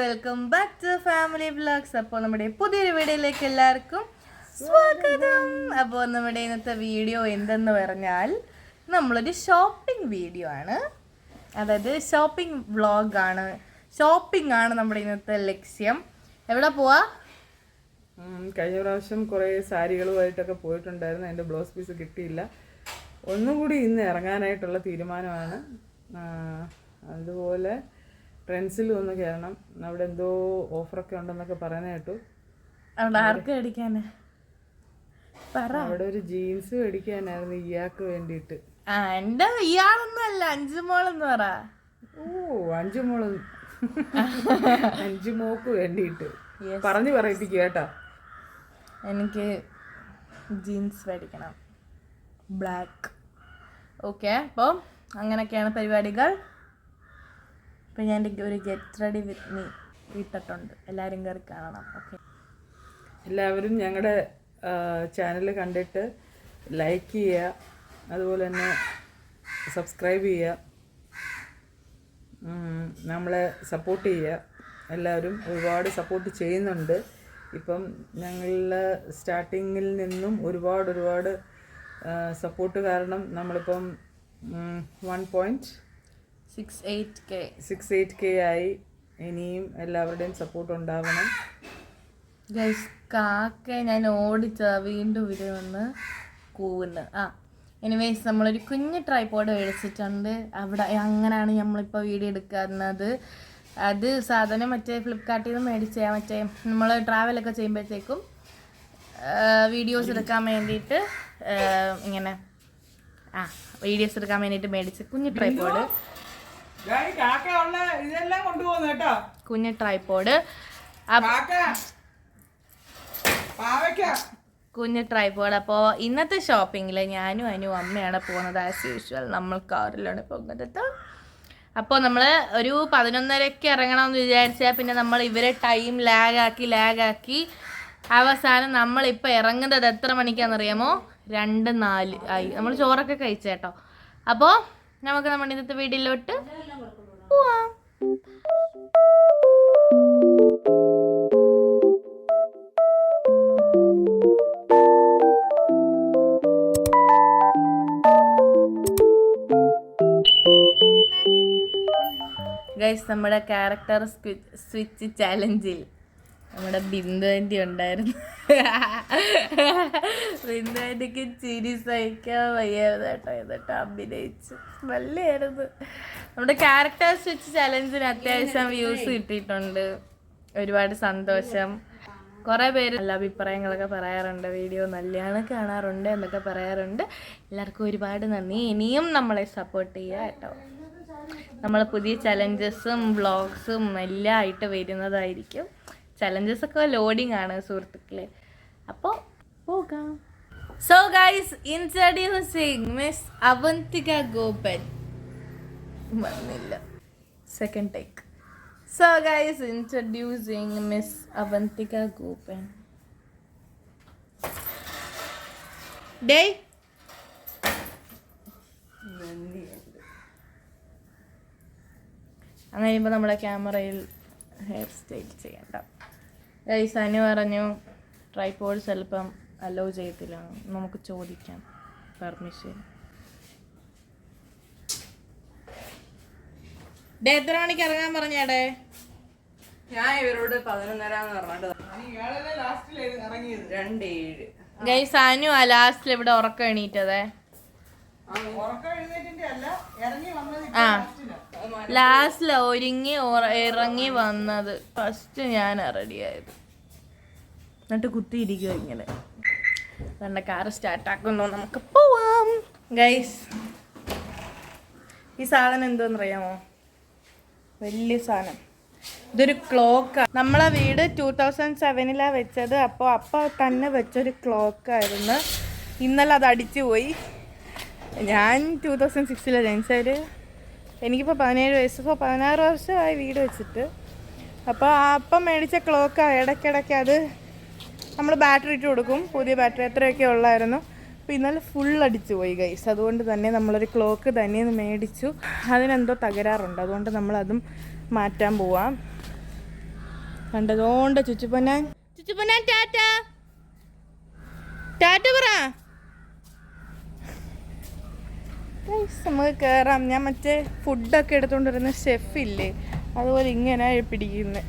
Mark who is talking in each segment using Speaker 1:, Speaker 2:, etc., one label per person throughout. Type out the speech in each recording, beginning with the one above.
Speaker 1: Welcome back to family blogs അപ്പോൾ നമ്മുടെ പുതിയൊരു വീഡിയോയിലേക്ക് എല്ലാവർക്കും സ്വാഗതം. അപ്പോൾ നമ്മുടെ ഇന്നത്തെ വീഡിയോ എന്തെന്ന് പറഞ്ഞാൽ നമ്മളൊരു ഷോപ്പിംഗ് വീഡിയോ ആണ്. അതായത് ഷോപ്പിംഗ് വ്ളോഗാണ് ഷോപ്പിംഗ് ആണ് നമ്മുടെ ഇന്നത്തെ ലക്ഷ്യം. എവിടെ പോവാ?
Speaker 2: കഴിഞ്ഞ പ്രാവശ്യം കുറേ സാരികളുമായിട്ടൊക്കെ പോയിട്ടുണ്ടായിരുന്നു. എന്റെ ബ്ലൗസ് പീസ് കിട്ടിയില്ല. ഒന്നും കൂടി ഇന്ന് ഇറങ്ങാനായിട്ടുള്ള തീരുമാനമാണ്. അതുപോലെ ട്രെൻഡ്സിൽ ഒന്ന് കയറണം അവിടെ എന്തോ ഓഫറൊക്കെ ഉണ്ടെന്നൊക്കെ പറയുന്ന കേട്ടു.
Speaker 1: അവിടെ ആർക്ക്
Speaker 2: അവിടെ ഒരു ജീൻസ് മേടിക്കാനായിരുന്നു ഇയാൾക്ക് വേണ്ടിട്ട്
Speaker 1: ആ എന്റെ ഇയാളൊന്നും അല്ല അഞ്ചു മോളെന്ന് പറ.
Speaker 2: ഓ അഞ്ചു അഞ്ചുമോക്ക് അഞ്ചു മോക്ക് വേണ്ടിയിട്ട് പറഞ്ഞു പറയിപ്പിക്കുക കേട്ടോ.
Speaker 1: എനിക്ക് ജീൻസ് മേടിക്കണം. ബ്ലാക്ക് ഓക്കെ അപ്പോൾ അങ്ങനെയൊക്കെയാണ് പരിപാടികൾ. ഇപ്പം ഞാൻ ഒരു ഗെറ്റ് റെഡി വിത്ത് മീ ഇട്ടിട്ടുണ്ട്. എല്ലാവരും കയറി കാണണം. ഓക്കെ.
Speaker 2: എല്ലാവരും ഞങ്ങളുടെ ചാനൽ കണ്ടിട്ട് ലൈക്ക് ചെയ്യുക. അതുപോലെ തന്നെ സബ്സ്ക്രൈബ് ചെയ്യുക. നമ്മളെ സപ്പോർട്ട് ചെയ്യുക. എല്ലാവരും ഒരുപാട് സപ്പോർട്ട് ചെയ്യുന്നുണ്ട്. ഇപ്പം ഞങ്ങളുടെ സ്റ്റാർട്ടിങ്ങിൽ നിന്നും ഒരുപാട് ഒരുപാട് സപ്പോർട്ട് കാരണം നമ്മളിപ്പം one point
Speaker 1: six eight K
Speaker 2: six eight K ആയി ഇനിയും എല്ലാവരുടെയും സപ്പോർട്ട് ഉണ്ടാവണം.
Speaker 1: ഗൈസ് കാക്ക ഞാൻ ഓടിച്ച വീണ്ടും ഇവർ വന്ന് കൂവുന്നു. ആ എനിവേസ് നമ്മളൊരു കുഞ്ഞു ട്രൈപ്പോഡ് മേടിച്ചിട്ടുണ്ട്. അവിടെ അങ്ങനെയാണ് നമ്മളിപ്പോൾ വീഡിയോ എടുക്കുന്നത്. അത് സാധനം മറ്റേ ഫ്ലിപ്കാർട്ടിൽ നിന്ന് മേടിച്ച മറ്റേ നമ്മൾ ട്രാവലൊക്കെ ചെയ്യുമ്പോഴത്തേക്കും വീഡിയോസ് എടുക്കാൻ വേണ്ടിയിട്ട് ഇങ്ങനെ ആ വീഡിയോസ് എടുക്കാൻ വേണ്ടിയിട്ട് മേടിച്ച കുഞ്ഞു ട്രൈപ്പോഡ്
Speaker 2: ഇതെല്ലാം കൊണ്ടുപോകുന്നു കേട്ടോ.
Speaker 1: കുഞ്ഞ് ട്രൈപ്പോഡ് കുഞ്ഞ് ട്രൈപോഡ് അപ്പോ ഇന്നത്തെ ഷോപ്പിങ്ങിൽ ഞാനും അനു അമ്മയാണ് പോകുന്നത് ആസ് യൂഷ്വൽ നമ്മൾ കാറിലാണ് പോകുന്നത് അപ്പോൾ നമ്മൾ ഒരു പതിനൊന്നരയ്ക്ക് ഇറങ്ങണമെന്ന് വിചാരിച്ചാൽ പിന്നെ നമ്മൾ ഇവരെ ടൈം ലാഗാക്കി ലാഗാക്കി അവസാനം നമ്മളിപ്പോൾ ഇറങ്ങുന്നത് എത്ര മണിക്കാണെന്നറിയാമോ രണ്ട് നാല്. ആയി. നമ്മൾ ചോറൊക്കെ കഴിച്ചേട്ടോ അപ്പോൾ നമുക്ക് നമ്മുടെ ഇന്നത്തെ വീഡിയോയിലോട്ട് പോവാം ഗൈസ് നമ്മുടെ ക്യാരക്ടർ സ്വിച്ച് ചാലഞ്ചിൽ നമ്മുടെ ബിന്ദു ആന്റി ഉണ്ടായിരുന്നു. ബിന്ദു ആന്റിക്ക് ചിരി സഹിക്കാൻ വയ്യായിരുന്നു കേട്ടോ. എന്നിട്ട് അഭിനയിച്ചു. നല്ലതായിരുന്നു നമ്മുടെ ക്യാരക്ടർ സ്വിച്ച് ചലഞ്ചിന് അത്യാവശ്യം വ്യൂസ് കിട്ടിയിട്ടുണ്ട്. ഒരുപാട് സന്തോഷം. കുറേ പേര് നല്ല അഭിപ്രായങ്ങളൊക്കെ പറയാറുണ്ട്. വീഡിയോ നല്ലതാണ് കാണാറുണ്ട് എന്നൊക്കെ പറയാറുണ്ട്. എല്ലാവർക്കും ഒരുപാട് നന്ദി. ഇനിയും നമ്മളെ സപ്പോർട്ട് ചെയ്യുക കേട്ടോ. നമ്മൾ പുതിയ ചലഞ്ചസും വ്ളോഗ്സും എല്ലാം ആയിട്ട് വരുന്നതായിരിക്കും. ചലഞ്ചസ് ഒക്കെ ലോഡിംഗ് ആണ് സുഹൃത്തുക്കളെ. അപ്പോൾ പോകാം. So guys introducing miss Avantika Gopan വന്നില്ല. Second take so guys introducing miss Avantika Gopan day അങ്ങനെ ഇപ്പോൾ നമ്മളെ ക്യാമറയിൽ ഹെയർ സ്റ്റൈൽ ചെയ്യണ്ട. ഗൈസ് അനു പറഞ്ഞു ട്രൈപോഡ് ചിലപ്പം അലോ ചെയ്യത്തില്ല. നമുക്ക് ചോദിക്കാം. പെർമിഷൻ ഡേ എത്ര മണിക്ക് ഇറങ്ങാൻ പറഞ്ഞേടേ?
Speaker 2: ഞാൻ ഇവരോട് പതിനൊന്നരാന്ന് പറഞ്ഞിട്ട് രണ്ട് ഏഴ്
Speaker 1: ഗൈസ് അനു ആ ലാസ്റ്റിൽ ഇവിടെ ഉറക്കം എണീറ്റതേ. ആ ലാസ്റ്റിൽ ഒരുങ്ങി ഇറങ്ങി വന്നത്. ഫസ്റ്റ് ഞാൻ റെഡിയായത് എന്നിട്ട് കുത്തിയിരിക്കുക ഇങ്ങനെ. രണ്ട് കാറ് സ്റ്റാർട്ടാക്കുന്നു നമുക്ക് പോവാം. ഗൈസ് ഈ സാധനം എന്തോന്നറിയാമോ? വലിയ സാധനം. ഇതൊരു ക്ലോക്ക്. നമ്മളെ വീട് ടൂ തൗസൻഡ് സെവനിലാണ് വെച്ചത്. അപ്പോൾ അപ്പോൾ തന്നെ വെച്ചൊരു ക്ലോക്കായിരുന്നു. ഇന്നലെ അത് അടിച്ചു പോയി. ഞാൻ ടൂ തൗസൻഡ് സിക്സിലാണ് ജനിച്ചവർ എനിക്കിപ്പോൾ പതിനേഴ് വയസ്സ്. ഇപ്പോൾ പതിനാറ് വർഷമായി വീട് വെച്ചിട്ട്. അപ്പോൾ അപ്പം മേടിച്ച ക്ലോക്ക്. ഇടയ്ക്കിടയ്ക്ക് അത് നമ്മൾ ബാറ്ററി ഇട്ട് കൊടുക്കും. പുതിയ ബാറ്ററി. എത്രയൊക്കെ ഉള്ളായിരുന്നു. അപ്പോൾ ഇന്നലെ ഫുൾ അടിച്ചു പോയി ഗൈസ് അതുകൊണ്ട് തന്നെ നമ്മളൊരു ക്ലോക്ക് തന്നെ മേടിച്ചു. അതിനെന്തോ തകരാറുണ്ട്. അതുകൊണ്ട് നമ്മളതും മാറ്റാൻ പോവാം. കണ്ടതുകൊണ്ട് ചുച്ചുപൊന്നാൻ. ചുച്ചുപൊന്നാൻ ടാറ്റ. ടാറ്റ പറ. നമുക്ക് കയറാം ഞാൻ മറ്റേ ഫുഡൊക്കെ ഷെഫ് ഷെഫില്ലേ അതുപോലെ ഇങ്ങനെ പിടിക്കുന്നത്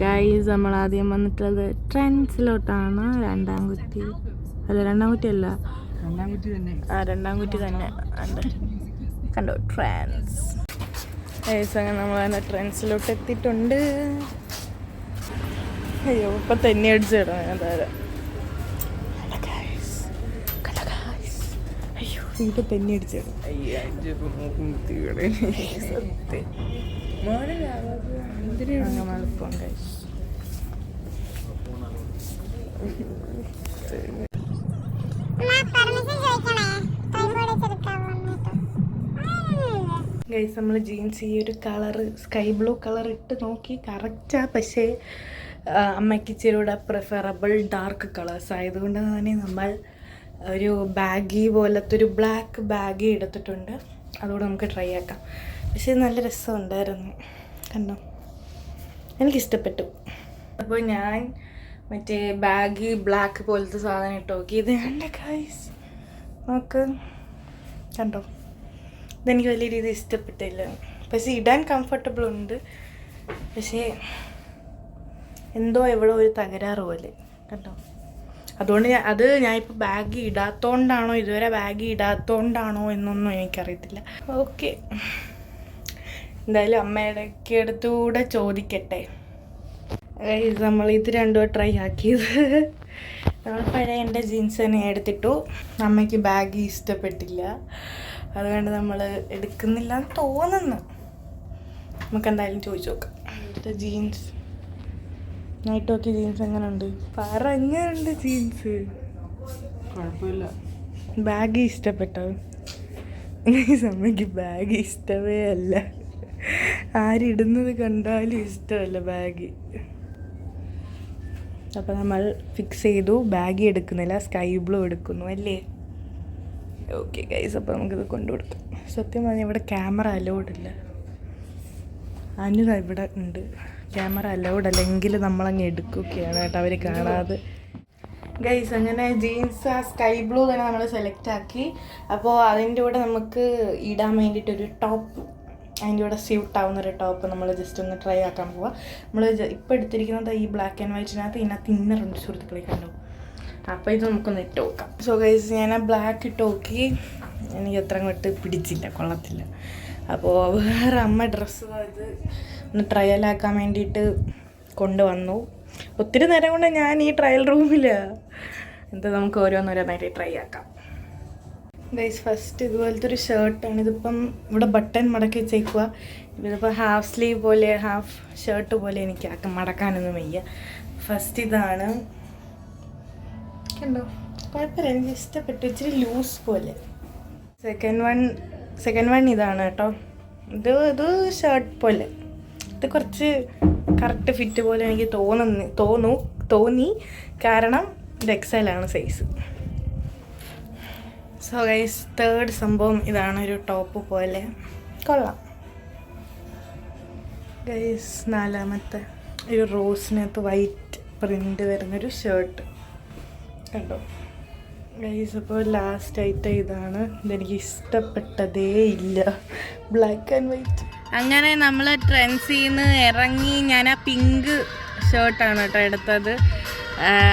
Speaker 1: ഗൈസ് നമ്മൾ ആദ്യം വന്നിട്ടുള്ളത് ട്രെൻസിലോട്ടാണ് രണ്ടാം കുറ്റി അല്ല രണ്ടാം കുറ്റി അല്ല.
Speaker 2: രണ്ടാം കുറ്റി തന്നെ.
Speaker 1: ആ രണ്ടാം കുറ്റി തന്നെ. കണ്ടോ? ട്രാൻസ് ഗൈസ് അങ്ങനെ നമ്മൾ തന്നെ ട്രെൻസിലോട്ട് എത്തിയിട്ടുണ്ട്. അയ്യോ ഇപ്പൊ തന്നെ guys? അയ്യോ ഇപ്പൊ തന്നെ അടിച്ചു
Speaker 2: അയ്യോ
Speaker 1: സത്യം. അങ്ങനെ എളുപ്പം ഗൈസ് ഗൈസ് നമ്മൾ ജീൻസ് ഈ ഒരു കളറ് സ്കൈ ബ്ലൂ കളർ ഇട്ട് നോക്കി കറക്റ്റാ പക്ഷേ അമ്മയ്ക്ക് ഇച്ചിരി കൂടെ പ്രിഫറബിൾ ഡാർക്ക് കളേഴ്സ് ആയതുകൊണ്ട് തന്നെ നമ്മൾ ഒരു ബാഗി പോലത്തെ ഒരു ബ്ലാക്ക് ബാഗി എടുത്തിട്ടുണ്ട്. അതുകൂടെ നമുക്ക് ട്രൈ ആക്കാം. പക്ഷേ നല്ല രസമുണ്ടായിരുന്നു. കണ്ടോ? എനിക്കിഷ്ടപ്പെട്ടു. അപ്പോൾ ഞാൻ മറ്റേ ബാഗ് ബ്ലാക്ക് പോലത്തെ സാധനം ഇട്ട് നോക്കി ഇത് എന്റെ കൈസ് നോക്ക്. കണ്ടോ? ഇതെനിക്ക് വലിയ രീതിയിൽ ഇഷ്ടപ്പെട്ടില്ല. പക്ഷേ ഇടാൻ കംഫർട്ടബിൾ ഉണ്ട്. പക്ഷേ എന്തോ എവിടെ ഒരു തകരാറ് പോലെ. കണ്ടോ? അതുകൊണ്ട് ഞാൻ അത് ഞാനിപ്പോൾ ബാഗ് ഇടാത്തോണ്ടാണോ ഇതുവരെ ബാഗ് ഇടാത്തോണ്ടാണോ എന്നൊന്നും എനിക്കറിയത്തില്ല. ഓക്കെ. എന്തായാലും അമ്മയുടെ അടുത്തൂടെ ചോദിക്കട്ടെ. നമ്മൾ ഇത് രണ്ടും ട്രൈ ആക്കിയത്. നമ്മൾ പഴയ എന്റെ ജീൻസ് തന്നെ എടുത്തിട്ടു. അമ്മയ്ക്ക് ബാഗ് ഇഷ്ടപ്പെട്ടില്ല. അതുകൊണ്ട് നമ്മൾ എടുക്കുന്നില്ല എന്ന് തോന്നുന്നു. നമുക്ക് എന്തായാലും ചോദിച്ചു നോക്കാം. ഇവിടുത്തെ ജീൻസ് നൈറ്റ് നോക്കി ജീൻസ് എങ്ങനെയുണ്ട് പറ എങ്ങനെയുണ്ട് ജീൻസ്
Speaker 2: കുഴപ്പമില്ല.
Speaker 1: ബാഗ് ഇഷ്ടപ്പെട്ടോ? ഈ സമയക്ക് ബാഗ് ഇഷ്ടമേ അല്ല. ആരിടുന്നത് കണ്ടാലും ഇഷ്ടമല്ല ബാഗ്. അപ്പോൾ നമ്മൾ ഫിക്സ് ചെയ്തു. ബാഗ് എടുക്കുന്നില്ല. സ്കൈ ബ്ലൂ എടുക്കുന്നു അല്ലേ? ഓക്കെ ഗൈസ് അപ്പോൾ നമുക്കിത് കൊണ്ടുകൊടുക്കാം സത്യം പറഞ്ഞാൽ ഇവിടെ ക്യാമറ അലൗഡ് ഇല്ല. അനുത ഇവിടെ ഉണ്ട്. ക്യാമറ അലൗഡ് അല്ലെങ്കിൽ നമ്മളങ്ങ് എടുക്കുകയാണ് കേട്ടോ. അവർ കാണാതെ. ഗൈസ് അങ്ങനെ ജീൻസ് ആ സ്കൈ ബ്ലൂ തന്നെ നമ്മൾ സെലക്ട് ആക്കി. അപ്പോൾ അതിന്റെ കൂടെ നമുക്ക് ഇടാൻ വേണ്ടിയിട്ടൊരു ടോപ്പ് അതിന്റെ കൂടെ സ്യൂട്ട് ആവുന്ന ഒരു ടോപ്പ് നമ്മൾ ജസ്റ്റ് ഒന്ന് ട്രൈ ആക്കാൻ പോവാം. നമ്മൾ ഇപ്പോൾ എടുത്തിരിക്കുന്നത് ഈ ബ്ലാക്ക് ആൻഡ് വൈറ്റിനകത്ത് ഇതിനകത്ത് ഇന്നറുണ്ട് സുഹൃത്തുക്കളെ കണ്ടു. അപ്പോൾ ഇത് നമുക്കൊന്ന് ഇട്ട് നോക്കാം. സോ ഗൈസ് ഞാൻ ആ ബ്ലാക്ക് ഇട്ട് നോക്കി. എനിക്ക് അത്ര അങ്ങോട്ട് പിടിച്ചില്ല കൊള്ളത്തില്ല. അപ്പോൾ വേറെ അമ്മ ഡ്രസ്സ് ഇത് ഒന്ന് ട്രയലാക്കാൻ വേണ്ടിയിട്ട് കൊണ്ടുവന്നു. ഒത്തിരി നേരം കൊണ്ട് ഞാൻ ഈ ട്രയൽ റൂമില്ല എന്താ നമുക്ക് ഓരോന്നോരോന്നായിട്ട് ട്രൈ ആക്കാം. ഗൈസ് ഫസ്റ്റ് ഇതുപോലത്തെ ഒരു ഷർട്ടാണ് ഇതിപ്പം ഇവിടെ ബട്ടൺ മടക്കി വെച്ചേക്കുക ഇതിപ്പോൾ ഹാഫ് സ്ലീവ് പോലെ ഹാഫ് ഷർട്ട് പോലെ എനിക്ക് ആക്കാം മടക്കാനൊന്നും വയ്യ. ഫസ്റ്റ് ഇതാണ്. കണ്ടോ? കുഴപ്പമില്ല എനിക്ക് ഇഷ്ടപ്പെട്ടു. ഇച്ചിരി ലൂസ് പോലെ. സെക്കൻഡ് വൺ സെക്കൻഡ് വൺ ഇതാണ് കേട്ടോ. ഇത് ഇത് ഷർട്ട് പോലെ. ഇത് കുറച്ച് കറക്റ്റ് ഫിറ്റ് പോലെ എനിക്ക് തോന്നുന്നു തോന്നു തോന്നി. കാരണം ഇത് എക്സലാണ് സൈസ് സോ ഗൈസ് തേർഡ് സംഭവം ഇതാണ് ഒരു ടോപ്പ് പോലെ. കൊള്ളാം. ഗൈസ് നാലാമത്തെ ഒരു റോസിനകത്ത് വൈറ്റ് പ്രിന്റ് വരുന്നൊരു ഷർട്ട് കണ്ടോ? ഗൈസ് അപ്പോൾ ലാസ്റ്റ് ആയിട്ട് ഇതാണ്. ഇതെനിക്ക് ഇഷ്ടപ്പെട്ടതേ ഇല്ല. ബ്ലാക്ക് ആൻഡ് വൈറ്റ് അങ്ങനെ നമ്മൾ ട്രെൻസിൽ നിന്ന് ഇറങ്ങി ഞാൻ ആ പിങ്ക് ഷർട്ടാണ് കേട്ടോ എടുത്തത്.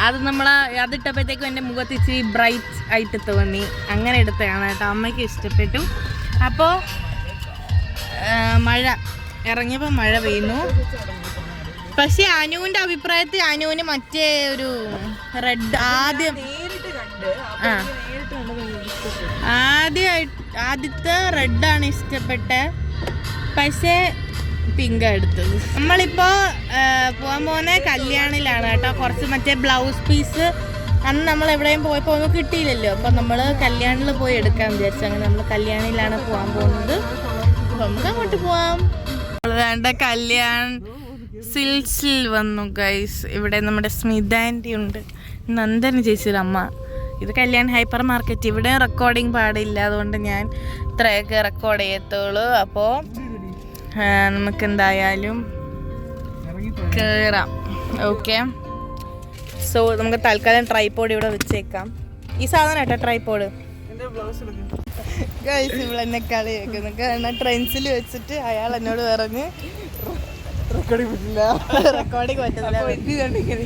Speaker 1: അത് നമ്മൾ അതിട്ടപ്പോഴത്തേക്കും എന്റെ മുഖത്ത് ഇച്ചിരി ബ്രൈറ്റ് ആയിട്ട് തോന്നി. അങ്ങനെ എടുത്തതാണ് കേട്ടോ. അമ്മയ്ക്ക് ഇഷ്ടപ്പെട്ടു. അപ്പോൾ മഴ. ഇറങ്ങിയപ്പോൾ മഴ പെയ്യുന്നു. പക്ഷേ അനുവിന്റെ അഭിപ്രായത്തിൽ അനുവിന് മറ്റേ ഒരു റെഡ് ആദ്യം ആ. ആദ്യമായിട്ട് ആദ്യത്തെ റെഡാണ് ഇഷ്ടപ്പെട്ടത്. പക്ഷേ പിങ്ക് എടുത്തത്. നമ്മളിപ്പോൾ പോകാൻ പോകുന്ന കല്യാണിലാണ് കേട്ടോ. കുറച്ച് മറ്റേ ബ്ലൗസ് പീസ്. അന്ന് നമ്മൾ എവിടെയും പോയപ്പോൾ ഒന്നും കിട്ടിയില്ലല്ലോ. അപ്പോൾ നമ്മൾ കല്യാണിൽ പോയി എടുക്കാൻ വിചാരിച്ചു. അങ്ങനെ നമ്മൾ കല്യാണിലാണ് പോകാൻ പോകുന്നത്. നമുക്ക് അങ്ങോട്ട് പോവാം. അതാണ്ട് കല്യാൺ സിൽസിൽ വന്നു ഗൈസ് ഇവിടെ നമ്മുടെ സ്മിത ആന്റി ഉണ്ട്. നന്ദന ചേച്ചിയുടെ അമ്മ. ഇത് കല്യാൺ ഹൈപ്പർ മാർക്കറ്റ്. ഇവിടെ റെക്കോർഡിങ് പാടില്ല. അതുകൊണ്ട് ഞാൻ ഇത്രയൊക്കെ റെക്കോർഡ് ചെയ്യത്തുള്ളൂ. അപ്പോൾ നമുക്ക് എന്തായാലും കയറാം ഓക്കെ സോ നമുക്ക് തൽക്കാലം ട്രൈപോഡ് ഇവിടെ വെച്ചേക്കാം. ഈ സാധനം കേട്ടോ ട്രൈപോഡ് ഗൈസ് ഇവിടെ എന്നെ കളിയാക്കുന്നു കാരണം ട്രെൻസിൽ വെച്ചിട്ട് അയാൾ എന്നോട് പറഞ്ഞ്
Speaker 2: റെക്കോർഡിങ് പറ്റില്ല.
Speaker 1: പറ്റുന്നില്ല
Speaker 2: കണ്ട് ഇങ്ങനെ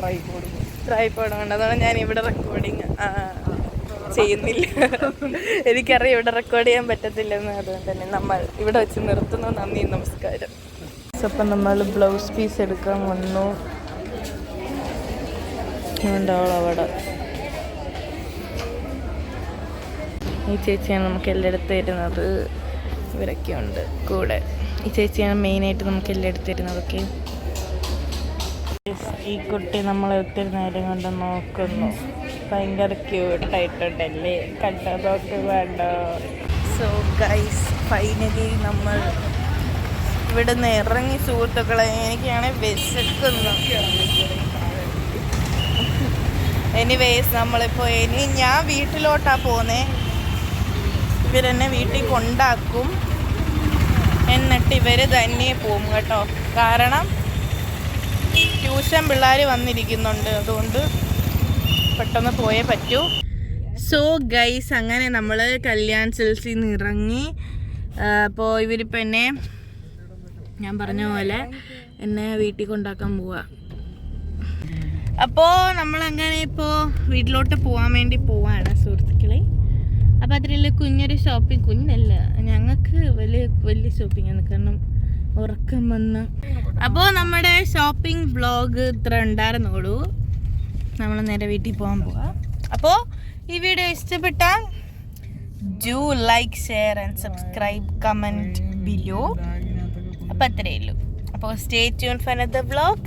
Speaker 2: ട്രൈപോഡ്
Speaker 1: ട്രൈപോഡ് അതുകൊണ്ട് ഞാൻ ഇവിടെ റെക്കോർഡിങ് ചെയ്യുന്നില്ല. എനിക്കറിയാം ഇവിടെ റെക്കോർഡ് ചെയ്യാൻ പറ്റത്തില്ലെന്ന്. അതുകൊണ്ട് തന്നെ നമ്മൾ ഇവിടെ വെച്ച് നിർത്തുന്നു. നന്ദി നമസ്കാരം. അപ്പം നമ്മൾ ബ്ലൗസ് പീസ് എടുക്കാൻ വന്നു. ഉണ്ടാവണം അവിടെ. ഈ ചേച്ചിയാണ് നമുക്ക് എല്ലായിടത്ത് തരുന്നത്. ഇവരൊക്കെ ഉണ്ട് കൂടെ. ഈ ചേച്ചിയാണ് മെയിനായിട്ട് നമുക്ക് എല്ലായിടത്ത് തരുന്നതൊക്കെ ഈ കുട്ടി നമ്മളെ ഒത്തിരി നേരം കൊണ്ട് നോക്കുന്നു. ഭയങ്കര ക്യൂട്ടായിട്ടുണ്ടല്ലേ കണ്ടതൊക്കെ വേണ്ട. സോ ഗൈസ് ഫൈനലി നമ്മൾ ഇവിടെ നിന്ന് ഇറങ്ങി സുഹൃത്തുക്കളെ എനിക്കാണെങ്കിൽ വിശക്കുന്നു. എനിവേസ് നമ്മളിപ്പോൾ ഇനി ഞാൻ വീട്ടിലോട്ടാണ് പോന്നേ. ഇവരെന്നെ വീട്ടിൽ കൊണ്ടാക്കും. എന്നിട്ട് ഇവർ തന്നെ പോവും കേട്ടോ. കാരണം ട്യൂഷൻ പിള്ളേർ വന്നിരിക്കുന്നുണ്ട്. അതുകൊണ്ട് പെട്ടെന്ന് പോയേ പറ്റൂ. സോ ഗൈസ് അങ്ങനെ നമ്മൾ കല്യാൺ സിൽസിൽ നിന്ന് ഇറങ്ങി. അപ്പോൾ ഇവരിപ്പോൾ എന്നെ ഞാൻ പറഞ്ഞ പോലെ എന്നെ വീട്ടിൽ കൊണ്ടാക്കാൻ പോവാ. അപ്പോൾ നമ്മൾ അങ്ങനെ ഇപ്പോൾ വീട്ടിലോട്ട് പോകാൻ വേണ്ടി പോവാണ് സുഹൃത്തുക്കളെ. അപ്പോൾ അതിലുള്ള കുഞ്ഞൊരു ഷോപ്പിംഗ് കുഞ്ഞല്ല ഞങ്ങൾക്ക് വലിയ വലിയ ഷോപ്പിംഗ് ആണ്. കാരണം ഉറക്കം വന്ന്. അപ്പോൾ നമ്മുടെ ഷോപ്പിംഗ് ബ്ലോഗ് ഇത്ര ഉണ്ടായിരുന്നുള്ളൂ. നമ്മൾ നേരെ വീട്ടിൽ പോകാൻ പോവാം. അപ്പോൾ ഈ വീഡിയോ ഇഷ്ടപ്പെട്ടാൽ do like share and subscribe comment below അപ്പോൾ അത്രയേ ഉള്ളൂ. അപ്പോൾ stay tune for the vlog.